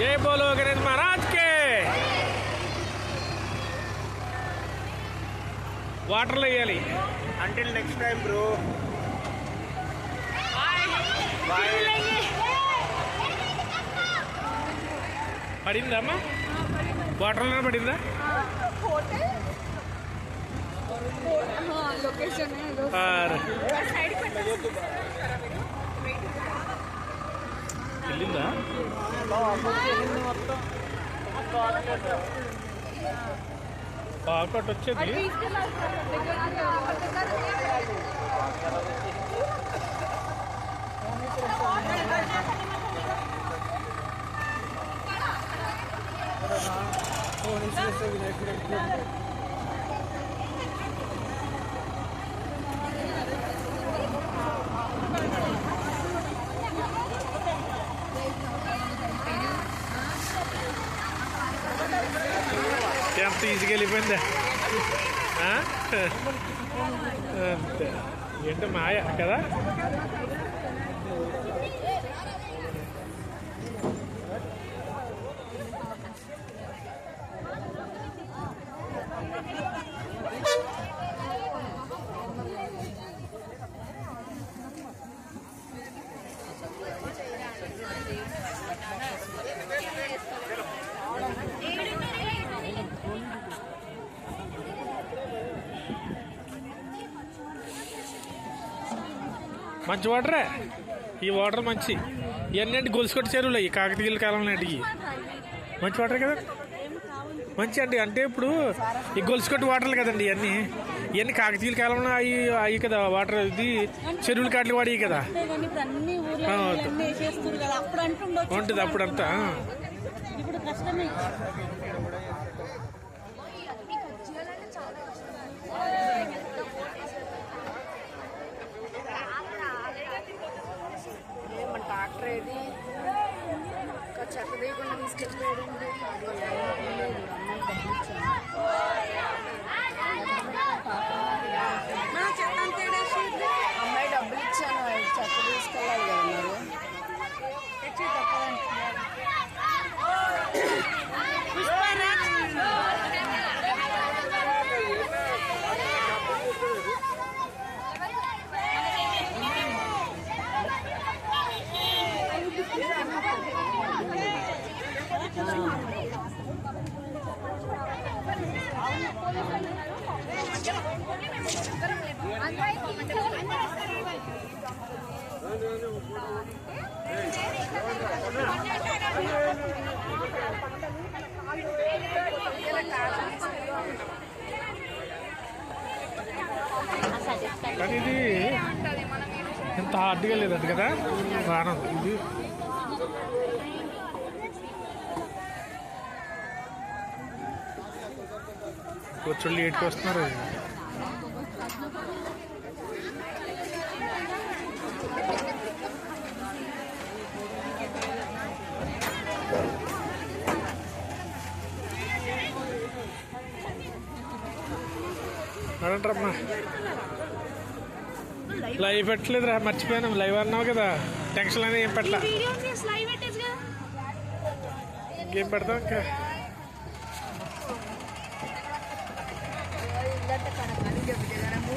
జై బోలో గణేష్ మహారాజ్ కే. వాటర్లో వేయాలి. Until next time, bro. పడిందా అమ్మా? వాటర్లో పడిందా? లొకేషన్ ఆరు. వెళ్ళిందా పాకట్ వచ్చేది ఎంత ఈజీగా వెళ్ళిపోయిందా ఆ? అంతే ఏంటో మాయ కదా మంచి వాటరే. ఈ వాటర్ మంచి. ఇవన్నీ గొలుసుకొట్టు చెరువులు ఈ కాకతీయుల కాలం నాటికి మంచి వాటర్ కదా. మంచి అండి. అంటే ఇప్పుడు ఈ గొలుసుకొట్టు వాటర్లు కదండి ఇవన్నీ. ఇవన్నీ కాకతీయుల కాలంలో అవి అవి కదా వాటర్ ఇది చెరువుల కాట్లు వాడి కదా. కానీ ఇప్పుడు get rid of కానీ ఇది ఎంత హార్డ్గా లేదండి కదా? బాగా ఇది కూర్చొని లేట్కి వస్తున్నారు. లైవ్ పెట్టలేదురా మర్చిపోయాను. లైవ్ అన్నావు కదా. టెన్షన్ అనేది ఏం పెట్టలా? ఇంకేం పెడతాం ఇంకా? adatakana kalunge vijagaramu